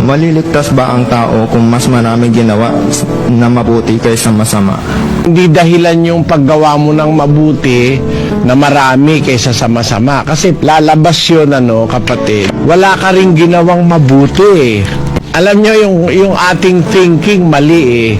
Maliligtas ba ang tao kung mas marami ginawa na mabuti kaysa masama? Hindi dahilan yung paggawa mo ng mabuti na marami kaysa sa masama. Kasi lalabas yun, ano, kapatid. Wala ka rin ginawang mabuti eh. Alam nyo, yung, yung ating thinking mali eh.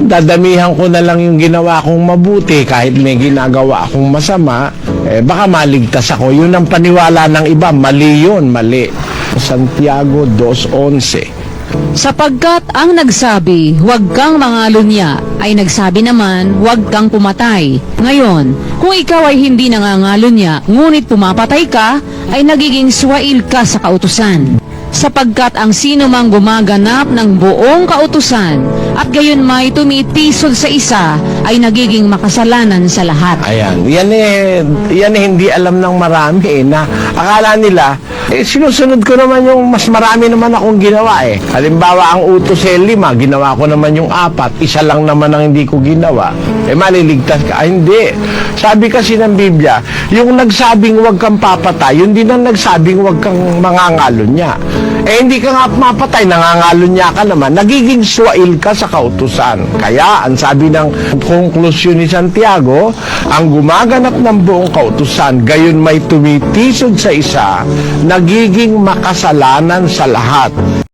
Dadamihan ko na lang yung ginawa kong mabuti kahit may ginagawa akong masama, eh, baka maligtas ako. Yun ang paniwala ng iba. Mali yun, mali. Santiago 2.11 Sapagkat ang nagsabi, huwag kang mangalunya, ay nagsabi naman, huwag kang pumatay. Ngayon, kung ikaw ay hindi nangangalunya, ngunit pumapatay ka, ay nagiging swail ka sa kautusan. Sapagkat ang sino mang gumaganap ng buong kautusan at gayon may tumitisod sa isa ay nagiging makasalanan sa lahat. Ayan, yan eh, yan eh hindi alam ng marami eh, na akala nila, eh sinusunod ko naman yung mas marami naman akong ginawa eh. Halimbawa, ang utos eh lima, ginawa ko naman yung apat, isa lang naman ang hindi ko ginawa. Eh maliligtas ka. Ay, hindi. Sabi kasi ng Biblia, yung nagsabing huwag kang papatay, yun din ang nagsabing huwag kang mangangalo niya. Eh hindi ka nga mapatay, nangangalo niya ka naman, nagiging swail ka sa kautusan. Kaya, ang sabi ng konklusyon ni Santiago, ang gumaganap ng buong kautusan, gayon may tumitisod sa isa, nagiging makasalanan sa lahat.